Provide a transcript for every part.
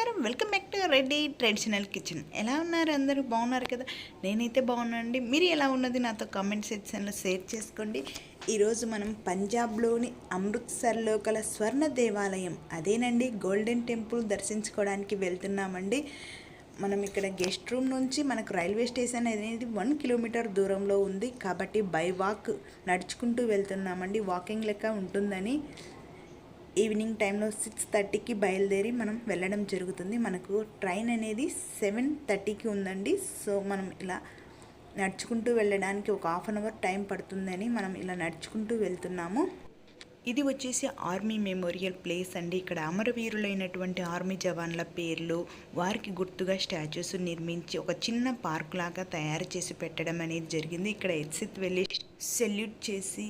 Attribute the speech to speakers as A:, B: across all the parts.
A: నమస్కారం. Welcome back to Reddy traditional kitchen. ఎలా ఉన్నారు అందరూ? బాగున్నారు కదా? నేనైతే బాగున్నానండి. మీరు ఎలా ఉన్నది నాతో కామెంట్ సెక్షన్లో షేర్ చేసుకోండి. ఈరోజు మనం పంజాబ్లోని అమృత్సర్లో గల స్వర్ణ దేవాలయం అదేనండి గోల్డెన్ టెంపుల్ దర్శించుకోవడానికి వెళ్తున్నామండి. మనం ఇక్కడ గెస్ట్ రూమ్ నుంచి మనకు రైల్వే స్టేషన్ అనేది వన్ కిలోమీటర్ దూరంలో ఉంది. కాబట్టి బై వాక్ నడుచుకుంటూ వెళ్తున్నామండి. వాకింగ్ లెక్క ఉంటుందని. ఈవినింగ్ టైంలో సిక్స్ థర్టీకి బయలుదేరి మనం వెళ్ళడం జరుగుతుంది. మనకు ట్రైన్ అనేది సెవెన్ థర్టీకి ఉందండి. సో మనం ఇలా నడుచుకుంటూ వెళ్ళడానికి ఒక హాఫ్ అన్ అవర్ టైం పడుతుందని మనం ఇలా నడుచుకుంటూ వెళ్తున్నాము. ఇది వచ్చేసి ఆర్మీ మెమోరియల్ ప్లేస్ అండి. ఇక్కడ అమరవీరులైనటువంటి ఆర్మీ జవాన్ల పేర్లు వారికి గుర్తుగా స్టాచ్యూస్ నిర్మించి ఒక చిన్న పార్క్ లాగా తయారు చేసి పెట్టడం అనేది జరిగింది. ఇక్కడ ఎత్సిత్ వెళ్ళి సెల్యూట్ చేసి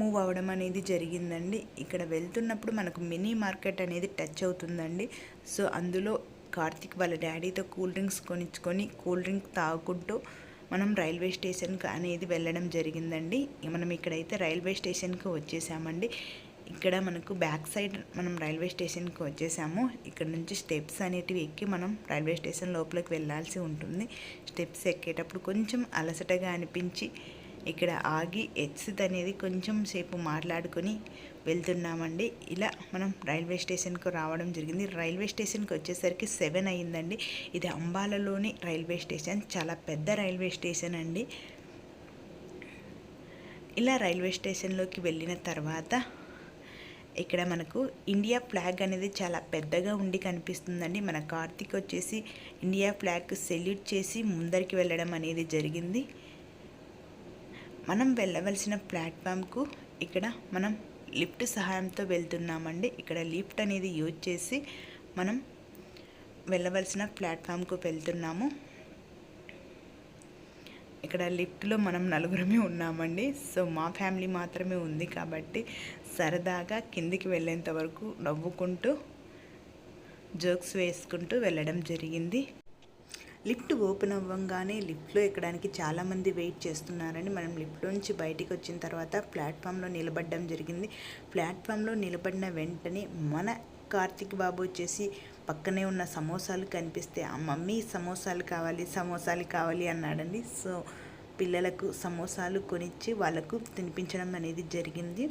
A: మూవ్ అవ్వడం అనేది జరిగిందండి. ఇక్కడ వెళ్తున్నప్పుడు మనకు మినీ మార్కెట్ అనేది టచ్ అవుతుందండి. సో అందులో కార్తిక్ వాళ్ళ డాడీతో కూల్ డ్రింక్స్ కొనిచ్చుకొని కూల్ డ్రింక్ తాగుకుంటూ మనం రైల్వే స్టేషన్కి అనేది వెళ్ళడం జరిగిందండి. మనం ఇక్కడైతే రైల్వే స్టేషన్కి వచ్చేసామండి. ఇక్కడ మనకు బ్యాక్ సైడ్ మనం రైల్వే స్టేషన్కి వచ్చేసాము. ఇక్కడ నుంచి స్టెప్స్ అనేటివి ఎక్కి మనం రైల్వే స్టేషన్ లోపలికి వెళ్ళాల్సి ఉంటుంది. స్టెప్స్ ఎక్కేటప్పుడు కొంచెం అలసటగా అనిపించి ఇక్కడ ఆగి ఎక్సిట్ అనేది కొంచెం సేపు మాట్లాడుకొని వెళ్తున్నామండి. ఇలా మనం రైల్వే స్టేషన్కు రావడం జరిగింది. రైల్వే స్టేషన్కి వచ్చేసరికి సెవెన్ అయ్యిందండి ఇది అంబాలలోని రైల్వే స్టేషన్. చాలా పెద్ద రైల్వే స్టేషన్ అండి. ఇలా రైల్వే స్టేషన్లోకి వెళ్ళిన తర్వాత ఇక్కడ మనకు ఇండియా ఫ్లాగ్ అనేది చాలా పెద్దగా ఉండి కనిపిస్తుందండి. మన కార్తీక్ వచ్చేసి ఇండియా ఫ్లాగ్ సెల్యూట్ చేసి ముందరికి వెళ్ళడం అనేది జరిగింది. మనం వెళ్ళవలసిన ప్లాట్ఫామ్కు ఇక్కడ మనం లిఫ్ట్ సహాయంతో వెళ్తున్నామండి. ఇక్కడ లిఫ్ట్ అనేది యూజ్ చేసి మనం వెళ్ళవలసిన ప్లాట్ఫామ్కు వెళ్తున్నాము. ఇక్కడ లిఫ్ట్లో మనం నలుగురమే ఉన్నామండి. సో మా ఫ్యామిలీ మాత్రమే ఉంది కాబట్టి సరదాగా కిందికి వెళ్ళేంత వరకు నవ్వుకుంటూ జోక్స్ వేసుకుంటూ వెళ్ళడం జరిగింది. లిఫ్ట్ ఓపెన్ అవ్వగానే లిఫ్ట్లో ఎక్కడానికి చాలామంది వెయిట్ చేస్తున్నారని మనం లిఫ్ట్ నుంచి బయటికి వచ్చిన తర్వాత ప్లాట్ఫామ్లో నిలబడడం జరిగింది. ప్లాట్ఫామ్లో నిలబడిన వెంటనే మన కార్తిక్ బాబు వచ్చేసి పక్కనే ఉన్న సమోసాలు కనిపిస్తే ఆ మమ్మీ సమోసాలు కావాలి సమోసాలు కావాలి అన్నాడండి. సో పిల్లలకు సమోసాలు కొనిచ్చి వాళ్ళకు తినిపించడం అనేది జరిగింది.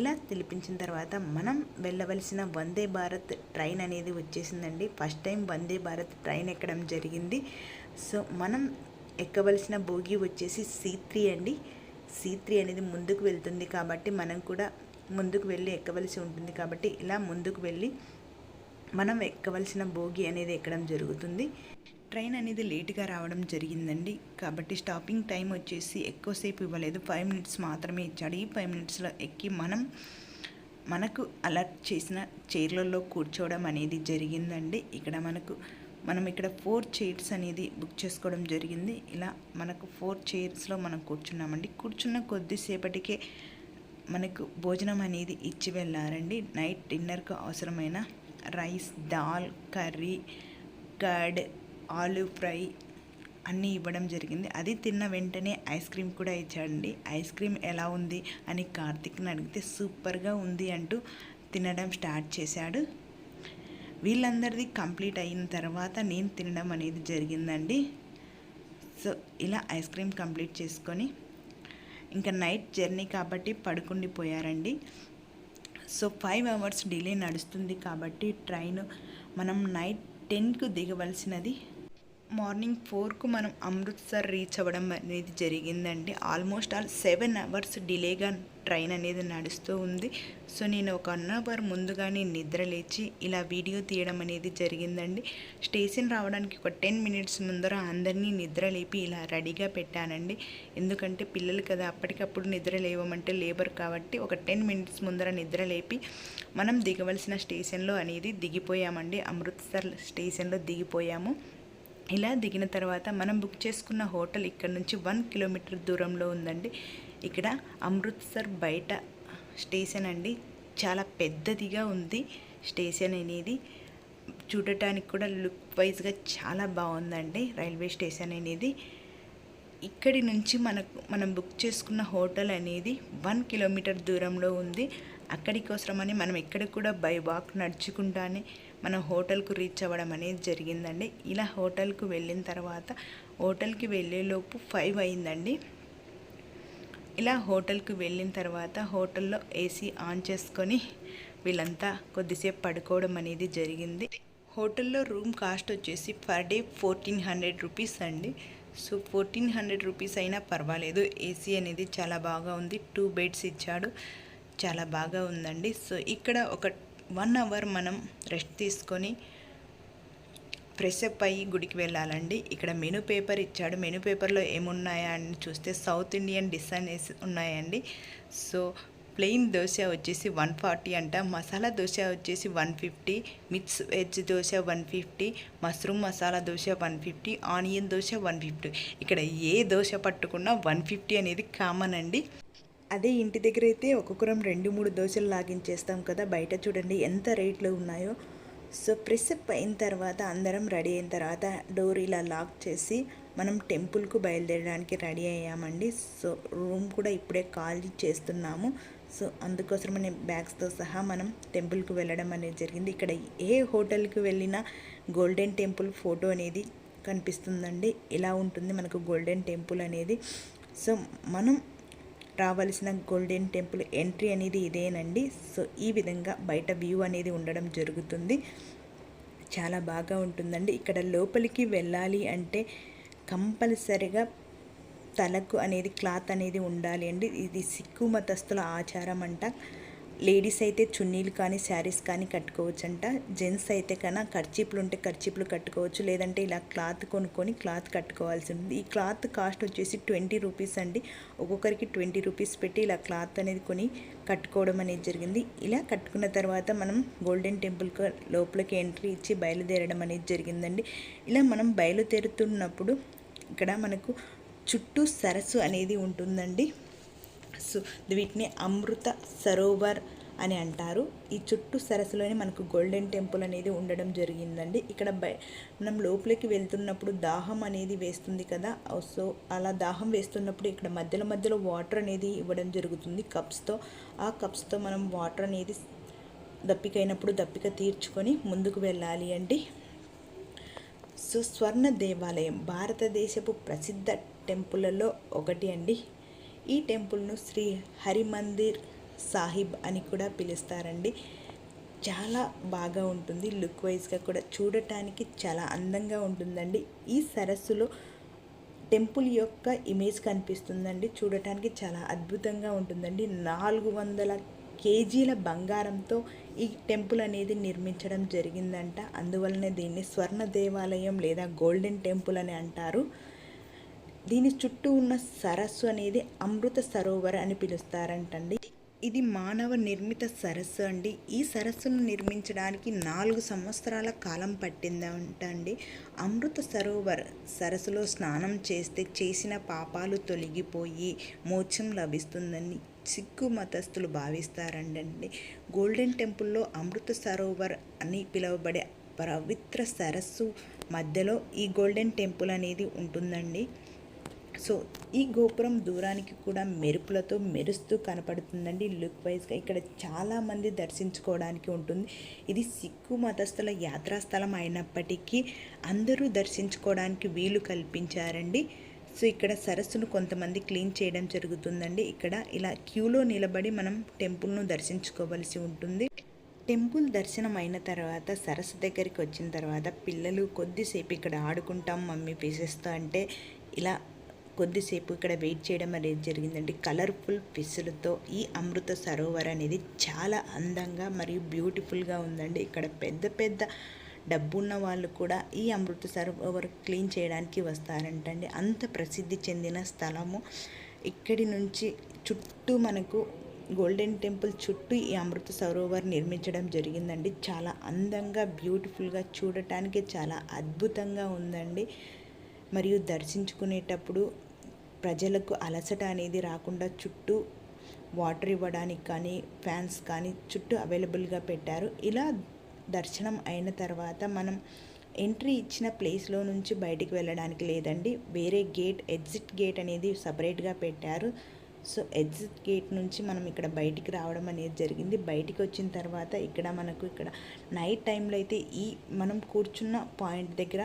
A: ఇలా తినిపించిన తర్వాత మనం వెళ్ళవలసిన వందే భారత్ ట్రైన్ అనేది వచ్చేసిందండి. First time Vande Bharat train ఎక్కడం జరిగింది. సో మనం ఎక్కవలసిన భోగి వచ్చేసి సీ త్రీ అండి. సీ త్రీ అనేది ముందుకు వెళ్తుంది కాబట్టి మనం కూడా ముందుకు వెళ్ళి ఎక్కవలసి ఉంటుంది కాబట్టి ఇలా ముందుకు వెళ్ళి మనం ఎక్కవలసిన భోగి అనేది ఎక్కడం జరుగుతుంది. ట్రైన్ అనేది లేట్గా రావడం జరిగిందండి. కాబట్టి స్టాపింగ్ టైం వచ్చేసి ఎక్కువసేపు ఇవ్వలేదు. ఫైవ్ మినిట్స్ మాత్రమే ఇచ్చాడు. ఈ ఫైవ్ మినిట్స్లో ఎక్కి మనం మనకు అలర్ట్ చేసిన చైర్లలో కూర్చోవడం అనేది జరిగిందండి. ఇక్కడ మనకు మనం ఇక్కడ ఫోర్ చైర్స్ అనేది బుక్ చేసుకోవడం జరిగింది. ఇలా మనకు ఫోర్ చైర్స్లో మనం కూర్చున్నామండి. కూర్చున్న కొద్దిసేపటికే మనకు భోజనం అనేది ఇచ్చి వెళ్ళారండి. నైట్ డిన్నర్కు అవసరమైన rice dal curry curd aloo fry అన్నీ ఇవ్వడం జరిగింది. అది తిన్న వెంటనే ఐస్ క్రీమ్ కూడా ఇచ్చాడండి. ఐస్ క్రీమ్ ఎలా ఉంది అని కార్తిక్ని అడిగితే సూపర్గా ఉంది అంటూ తినడం స్టార్ట్ చేశాడు. వీళ్ళందరిది కంప్లీట్ అయిన తర్వాత నేను తినడం అనేది జరిగిందండి. సో ఇలా ఐస్ క్రీమ్ కంప్లీట్ చేసుకొని ఇంకా నైట్ జర్నీ కాబట్టి పడుకుండిపోయారండి సో ఫైవ్ అవర్స్ డిలే నడుస్తుంది కాబట్టి ట్రైన్ మనం నైట్ టెన్కు దిగవలసినది మార్నింగ్ ఫోర్కు మనం అమృత్సర్ రీచ్ అవ్వడం అనేది జరిగిందండి. ఆల్మోస్ట్ ఆల్ సెవెన్ అవర్స్ డిలేగా ట్రైన్ అనేది నడుస్తూ ఉంది. సో నేను ఒక వన్ అవర్ ముందుగానే నిద్ర లేచి ఇలా వీడియో తీయడం అనేది జరిగిందండి. స్టేషన్ రావడానికి ఒక టెన్ మినిట్స్ ముందర అందరినీ నిద్ర లేపి ఇలా రెడీగా పెట్టానండి. ఎందుకంటే పిల్లలు కదా అప్పటికప్పుడు నిద్ర లేవమంటే లేబర్ కాబట్టి ఒక టెన్ మినిట్స్ ముందర నిద్ర లేపి మనం దిగవలసిన స్టేషన్లో అనేది దిగిపోయామండి. అమృత్సర్ స్టేషన్లో దిగిపోయాము. ఇలా దిగిన తర్వాత మనం బుక్ చేసుకున్న హోటల్ ఇక్కడ నుంచి వన్ కిలోమీటర్ దూరంలో ఉందండి. ఇక్కడ అమృత్సర్ బయట స్టేషన్ అండి. చాలా పెద్దదిగా ఉంది స్టేషన్ అనేది. చూడటానికి కూడా లుక్ వైజ్గా చాలా బాగుందండి రైల్వే స్టేషన్ అనేది. ఇక్కడి నుంచి మనకు మనం బుక్ చేసుకున్న హోటల్ అనేది వన్ కిలోమీటర్ దూరంలో ఉంది. అక్కడికోసమని మనం ఎక్కడికి కూడా బై వాక్ నడుచుకుంటానే మన హోటల్కు రీచ్ అవ్వడం అనేది జరిగిందండి. ఇలా హోటల్కు వెళ్ళిన తర్వాత హోటల్కి వెళ్ళేలోపు ఫైవ్ అయిందండి. ఇలా హోటల్కి వెళ్ళిన తర్వాత హోటల్లో ఏసీ ఆన్ చేసుకొని వీళ్ళంతా కొద్దిసేపు పడుకోవడం అనేది జరిగింది. హోటల్లో రూమ్ కాస్ట్ వచ్చేసి per day fourteen hundred rupees అండి. సో ఫోర్టీన్ హండ్రెడ్ రూపీస్ అయినా పర్వాలేదు. ఏసీ అనేది చాలా బాగా ఉంది. టూ బెడ్స్ ఇచ్చాడు. చాలా బాగా ఉందండి. సో ఇక్కడ ఒక వన్ అవర్ మనం రెస్ట్ తీసుకొని ఫ్రెష్ అప్ అయ్యి గుడికి వెళ్ళాలండి. ఇక్కడ మెనూ పేపర్ ఇచ్చాడు. మెనూ పేపర్లో ఏమున్నాయా అని చూస్తే సౌత్ ఇండియన్ డిష్ అనేసి ఉన్నాయండి. సో ప్లెయిన్ దోశ వచ్చేసి వన్ ఫార్టీ అంట. మసాలా దోశ వచ్చేసి one fifty. Mix veg dosa one fifty. Mushroom masala dosa one fifty. Onion dosa one fifty. ఇక్కడ ఏ దోశ పట్టుకున్నా వన్ ఫిఫ్టీ అనేది కామన్ అండి. అదే ఇంటి దగ్గర అయితే ఒక్కొక్కరం రెండు మూడు దోశలు లాగించేస్తాం కదా. బయట చూడండి ఎంత రేట్లు ఉన్నాయో. సో ప్రెస్ అయిన తర్వాత అందరం రెడీ అయిన తర్వాత డోర్ ఇలా లాక్ చేసి మనం టెంపుల్కు బయలుదేరడానికి రెడీ అయ్యామండి. సో రూమ్ కూడా ఇప్పుడే ఖాళీ చేస్తున్నాము. సో అందుకోసమనే బ్యాగ్స్తో సహా మనం టెంపుల్కు వెళ్ళడం అనేది జరిగింది. ఇక్కడ ఏ హోటల్కి వెళ్ళినా గోల్డెన్ టెంపుల్ ఫోటో అనేది కనిపిస్తుందండి. ఇలా ఉంటుంది మనకు గోల్డెన్ టెంపుల్ అనేది. సో మనం రావాల్సిన గోల్డెన్ టెంపుల్ ఎంట్రీ అనేది ఇదేనండి. సో ఈ విధంగా బయట వ్యూ అనేది ఉండడం జరుగుతుంది. చాలా బాగా ఉంటుందండి. ఇక్కడ లోపలికి వెళ్ళాలి అంటే కంపల్సరిగా తలకు అనేది క్లాత్ అనేది ఉండాలి అండి. ఇది సిక్కు మతస్థుల ఆచారం అంట. లేడీస్ అయితే చున్నీలు కానీ శారీస్ కానీ కట్టుకోవచ్చు అంట జెంట్స్ అయితే కన్నా ఖర్చీపులు ఉంటే ఖర్చీపులు కట్టుకోవచ్చు. లేదంటే ఇలా క్లాత్ కొనుక్కొని క్లాత్ కట్టుకోవాల్సి ఉంది. ఈ క్లాత్ కాస్ట్ వచ్చేసి ట్వంటీ రూపీస్ అండి. ఒక్కొక్కరికి ట్వంటీ రూపీస్ పెట్టి ఇలా క్లాత్ అనేది కొని కట్టుకోవడం అనేది జరిగింది. ఇలా కట్టుకున్న తర్వాత మనం గోల్డెన్ టెంపుల్ లోపలికి ఎంట్రీ ఇచ్చి బయలుదేరడం అనేది జరిగిందండి. ఇలా మనం బయలుదేరుతున్నప్పుడు ఇక్కడ మనకు చుట్టూ సరస్సు అనేది ఉంటుందండి. సో వీటిని అమృత సరోవర్ అని అంటారు. ఈ చుట్టూ సరస్సులోనే మనకు గోల్డెన్ టెంపుల్ అనేది ఉండడం జరిగిందండి. ఇక్కడ బయ మనం లోపలికి వెళ్తున్నప్పుడు దాహం అనేది వేస్తుంది కదా. సో అలా దాహం వేస్తున్నప్పుడు ఇక్కడ మధ్యలో మధ్యలో వాటర్ అనేది ఇవ్వడం జరుగుతుంది కప్స్తో. ఆ కప్స్తో మనం వాటర్ అనేది దప్పికైనప్పుడు దప్పిక తీర్చుకొని ముందుకు వెళ్ళాలి అండి. సో స్వర్ణ దేవాలయం భారతదేశపు ప్రసిద్ధ టెంపుల్లలో ఒకటి అండి. ఈ టెంపుల్ను శ్రీ హరిమందిర్ సాహిబ్ అని కూడా పిలుస్తారండి. చాలా బాగా ఉంటుంది. లుక్ వైజ్గా కూడా చూడటానికి చాలా అందంగా ఉంటుందండి. ఈ సరస్సులో టెంపుల్ యొక్క ఇమేజ్ కనిపిస్తుందండి. చూడటానికి చాలా అద్భుతంగా ఉంటుందండి. నాలుగు వందల కేజీల బంగారంతో ఈ టెంపుల్ అనేది నిర్మించడం జరిగిందంట. అందువలనే దీన్ని స్వర్ణ దేవాలయం లేదా గోల్డెన్ టెంపుల్ అని అంటారు. దీని చుట్టూ ఉన్న సరస్సు అనేది అమృత సరోవర్ అని పిలుస్తారంటండి. ఇది మానవ నిర్మిత సరస్సు అండి. ఈ సరస్సును నిర్మించడానికి నాలుగు సంవత్సరాల కాలం పట్టిందంటండి. అమృత సరోవర్ సరస్సులో స్నానం చేస్తే చేసిన పాపాలు తొలగిపోయి మోక్షం లభిస్తుందని సిక్కు మతస్థులు భావిస్తారండి గోల్డెన్ టెంపుల్లో అమృత సరోవర్ అని పిలువబడే పవిత్ర సరస్సు మధ్యలో ఈ గోల్డెన్ టెంపుల్ అనేది ఉంటుందండి. సో ఈ గోపురం దూరానికి కూడా మెరుపులతో మెరుస్తూ కనపడుతుందండి. లుక్ వైజ్గా ఇక్కడ చాలామంది దర్శించుకోవడానికి ఉంటుంది. ఇది సిక్కు మతస్థుల యాత్రాస్థలం అయినప్పటికీ అందరూ దర్శించుకోవడానికి వీలు కల్పించారండి. సో ఇక్కడ సరస్సును కొంతమంది క్లీన్ చేయడం జరుగుతుందండి. ఇక్కడ ఇలా క్యూలో నిలబడి మనం టెంపుల్ను దర్శించుకోవలసి ఉంటుంది. టెంపుల్ దర్శనం అయిన తర్వాత సరస్సు దగ్గరికి వచ్చిన తర్వాత పిల్లలు కొద్దిసేపు ఇక్కడ ఆడుకుంటాం మమ్మీ పీసెస్తో అంటే ఇలా కొద్దిసేపు ఇక్కడ వెయిట్ చేయడం అనేది జరిగిందండి. కలర్ఫుల్ ఫిష్లతో ఈ అమృత సరోవర్ అనేది చాలా అందంగా మరియు బ్యూటిఫుల్గా ఉందండి. ఇక్కడ పెద్ద పెద్ద డబ్బున్న వాళ్ళు కూడా ఈ అమృత సరోవర్ క్లీన్ చేయడానికి వస్తారంటండి. అంత ప్రసిద్ధి చెందిన స్థలము. ఇక్కడి నుంచి చుట్టూ మనకు గోల్డెన్ టెంపుల్ చుట్టూ ఈ అమృత సరోవర్ నిర్మించడం జరిగిందండి. చాలా అందంగా బ్యూటిఫుల్గా చూడటానికి చాలా అద్భుతంగా ఉందండి. మరియు దర్శించుకునేటప్పుడు ప్రజలకు అలసట అనేది రాకుండా చుట్టూ వాటర్ ఇవ్వడానికి కానీ ఫ్యాన్స్ కానీ చుట్టూ అవైలబుల్గా పెట్టారు. ఇలా దర్శనం అయిన తర్వాత మనం ఎంట్రీ ఇచ్చిన ప్లేస్లో నుంచి బయటికి వెళ్ళడానికి లేదండి వేరే గేట్ ఎగ్జిట్ గేట్ అనేది సపరేట్గా పెట్టారు. సో ఎగ్జిట్ గేట్ నుంచి మనం ఇక్కడ బయటికి రావడం అనేది జరిగింది. బయటికి వచ్చిన తర్వాత ఇక్కడ మనకు ఇక్కడ నైట్ టైంలో అయితే ఈ మనం కూర్చున్న పాయింట్ దగ్గర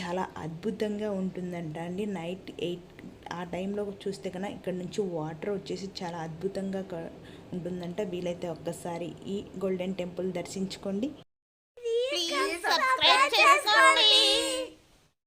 A: చాలా అద్భుతంగా ఉంటుందంట అండి. నైట్ ఎయిట్ ఆ టైంలో చూస్తే కన్నా ఇక్కడ నుంచి వాటర్ వచ్చేసి చాలా అద్భుతంగా ఉంటుందంట. వీలైతే ఒక్కసారి ఈ గోల్డెన్ టెంపుల్ దర్శించుకోండి.